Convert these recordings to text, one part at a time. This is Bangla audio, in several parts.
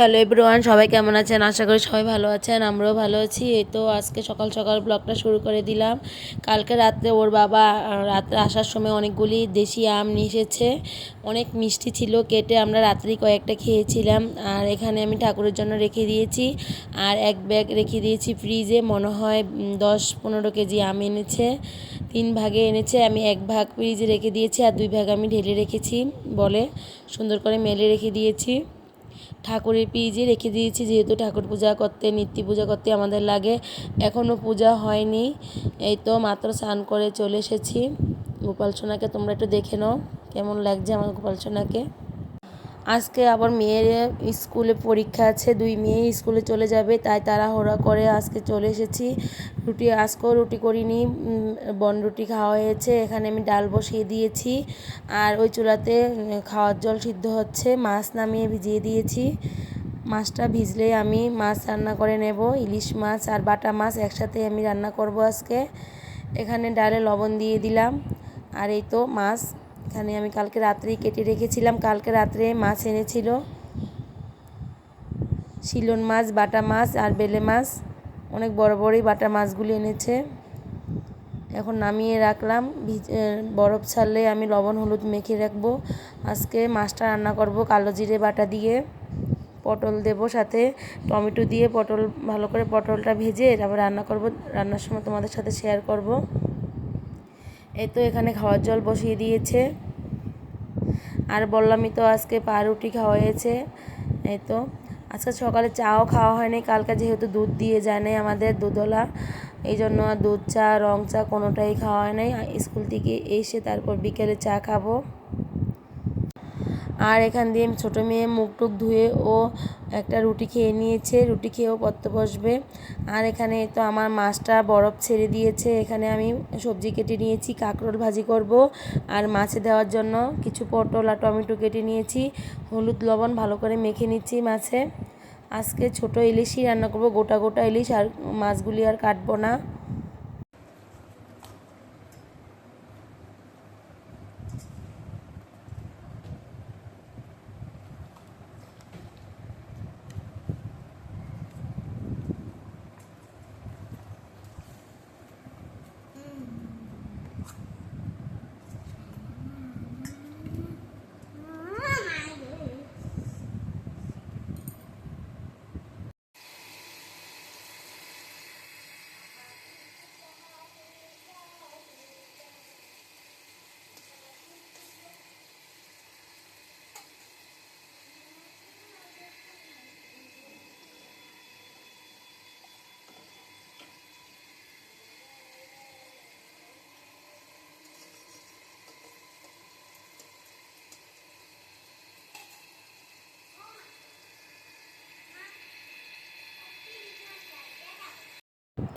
হ্যালো এভরিওয়ান সবাই কেমন আছেন? আশা করি সবাই ভালো আছেন। আমরাও ভালো আছি। এই তো আজকে সকাল সকাল ব্লগটা শুরু করে দিলাম। কালকে রাত্রে ওর বাবা রাত্রে আসার সময় অনেকগুলি দেশি আম নিয়ে এসেছে। অনেক মিষ্টি ছিল, কেটে আমরা রাত্রি কয়েকটা খেয়েছিলাম। আর এখানে আমি ঠাকুরের জন্য রেখে দিয়েছি। আর এক ব্যাগ রেখে দিয়েছি ফ্রিজে মনে হয় দশ পনেরো কেজি আম এনেছে। তিন ভাগে এনেছে। আমি এক ভাগ ফ্রিজে রেখে দিয়েছি আর দুই ভাগ আমি ঢেলে রেখেছি বলে সুন্দর করে মেলে রেখে দিয়েছি। ঠাকুরের পিজে রেখে দিয়েছি, যেহেতু ঠাকুর পূজা করতে, নিত্য পূজা করতে আমাদের লাগে। এখনও পূজা হয়নি। এই তো মাত্র স্নান করে চলে এসেছি। গোপাল সোনাকে তোমরা একটু দেখে নাও, কেমন লাগছে আমার গোপাল সোনাকে? আজকে আবার মেয়ের স্কুলে পরীক্ষা আছে, দুই মেয়ে স্কুলে চলে যাবে, তাই তারা তাড়াহুড়া করে আজকে চলে এসেছি। রুটি, আজকেও রুটি করিনি বন রুটি খাওয়া হয়েছে, এখানে আমি ডাল বসিয়ে দিয়েছি, আর ওই চুলাতে খাওয়ার জল সিদ্ধ হচ্ছে, মাছ নামিয়ে ভিজিয়ে দিয়েছি। মাছটা ভিজলে আমি মাছ রান্না করে নেব, ইলিশ মাছ আর বাটা মাছ একসাথে আমি রান্না করব আজকে। এখানে ডালে লবণ দিয়ে দিলাম, আর এই তো মাছ এখানে আমি কালকে রাত্রেই কেটে রেখেছিলাম। কালকে রাত্রে মাছ এনেছিল। শিলন মাছ, বাটা মাছ আর বেলে মাছ। অনেক বড় বড়ই বাটা মাছগুলি এনেছে। এখন নামিয়ে রাখলাম। বরফ ছাড়লে আমি লবণ, হলুদ মেখে রাখব। আজকে মাছটা রান্না করব কালো জিরে বাটা দিয়ে। পটল দেব সাথে টমেটো দিয়ে পটল, ভালো করে পটলটা ভেজে তারপর রান্না করব। রান্নার সময় তোমাদের সাথে শেয়ার করব। এই তো এখানে খাওয়ার জল বসিয়ে দিয়েছে। আর বললামই তো আজকে পাউরুটি খাওয়া হয়েছে এই তো, আজকে সকালে চাও খাওয়া হয়নি, কালকে যেহেতু দুধ দিয়ে যায় নাই আমাদের দুধওয়ালা, এই জন্য দুধ চা, রং চা কোনোটাই খাওয়া হয় নাই। স্কুল থেকে এসে তারপর বিকেলে চা খাব। আর এখান দিয়ে ছোটো মেয়ে মুখ টুক ধুয়ে ও একটা রুটি খেয়ে নিয়েছে। রুটি খেয়েও পড়তে বসবে। আর এখানে তো আমার মাছটা বরফ ছেড়ে দিয়েছে। এখানে আমি সবজি কেটে নিয়েছি, কাঁকরোল ভাজি করব। আর মাছে দেওয়ার জন্য কিছু পটল আর টমেটো কেটে নিয়েছি। হলুদ লবণ ভালো করে মেখে নিচ্ছি মাছে। আজকে ছোট ইলিশই রান্না করব। গোটা গোটা ইলিশ আর মাছগুলি আর কাটবো না।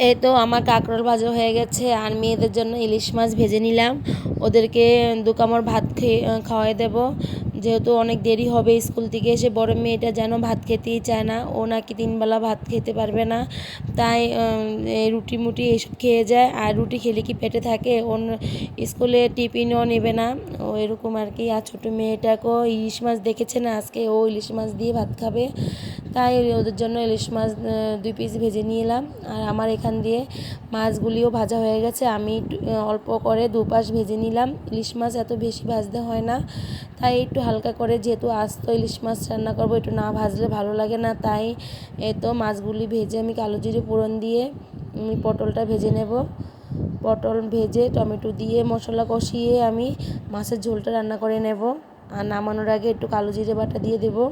এই তো আমার কাঁকরোল ভাজা হয়ে গেছে, আর মেয়েদের জন্য ইলিশ মাছ ভেজে নিলাম। ওদেরকে দু কামড় ভাত খেয়ে খাওয়াই দেব। যেহেতু অনেক দেরি হবে স্কুল থেকে এসে, বড় মেয়েটা যেন ভাত খেতেই চায় না। ও নাকি তিনবেলা ভাত খেতে পারবে না। তাই রুটি মুটি এসব খেয়ে যায়। আর রুটি খেলে কি পেটে থাকে? অন্য স্কুলে টিফিনও নেবে না। ও এরকম আর কি। আর ছোটো মেয়েটাকেও ইলিশ মাছ দেখেছে না? আজকে ও ইলিশ মাছ দিয়ে ভাত খাবে। তাই ওদের জন্য ইলিশ মাছ দুই পিস ভেজে নিয়ে এলাম। আর আমার এখান দিয়ে মাছগুলিও ভাজা হয়ে গেছে। আমি অল্প করে দুপাশ ভেজে নিলাম। ইলিশ মাছ এত বেশি ভাজতে হয় না। তাই একটু হালকা করে যেহেতু আস্ত ইলিশ মাছ রান্না করব, একটু না ভাজলে ভালো লাগে না। তাই এই তো মাছগুলি ভেজে আমি কালো জিরে ফোড়ন দিয়ে আমি পটলটা ভেজে নেব। পটল ভেজে টমেটো দিয়ে মশলা কষিয়ে আমি মাছের ঝোলটা রান্না করে নেব। আর নামানোর আগে একটু কালো জিরে বাটা দিয়ে দেবো।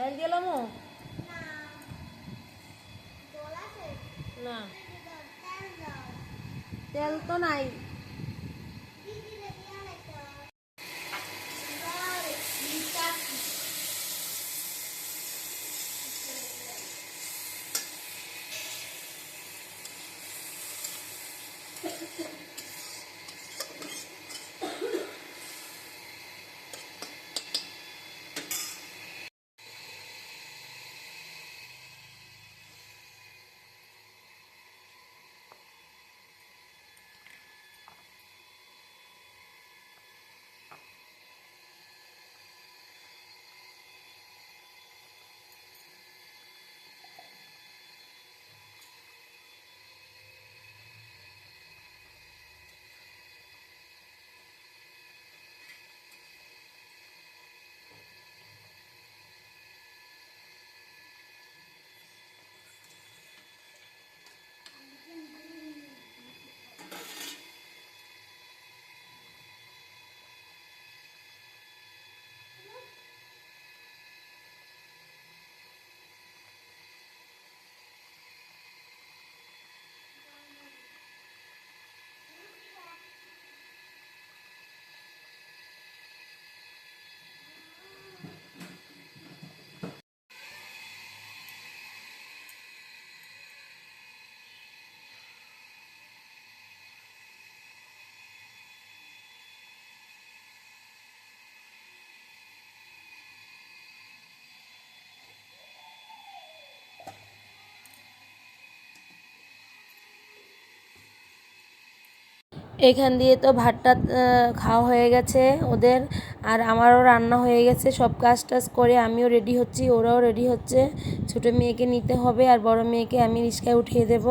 ফ্যান দিলাম না তেল তো নাই এখান দিয়ে তো ভাতটা খাওয়া হয়ে গেছে ওদের। আর আমারও রান্না হয়ে গেছে, সব কাজ টাজ করে আমিও রেডি হচ্ছি, ওরাও রেডি হচ্ছে। ছোটো মেয়েকে নিতে হবে আর বড় মেয়েকে আমি রিক্সায় উঠিয়ে দেব।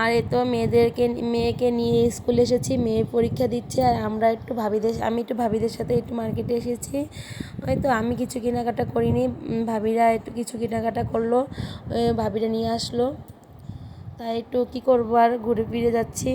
আর এ তো মেয়েদেরকে, মেয়েকে নিয়ে স্কুলে এসেছি, মেয়ে পরীক্ষা দিচ্ছে আর আমরা একটু ভাবিদের, আমি একটু ভাবিদের সাথে একটু মার্কেটে এসেছি। ওই তো আমি কিছু কেনাকাটা করিনি ভাবিরা একটু কিছু কেনাকাটা করল ভাবিরা নিয়ে আসলো। তাই একটু কী করব আর, ঘুরে ফিরে যাচ্ছি।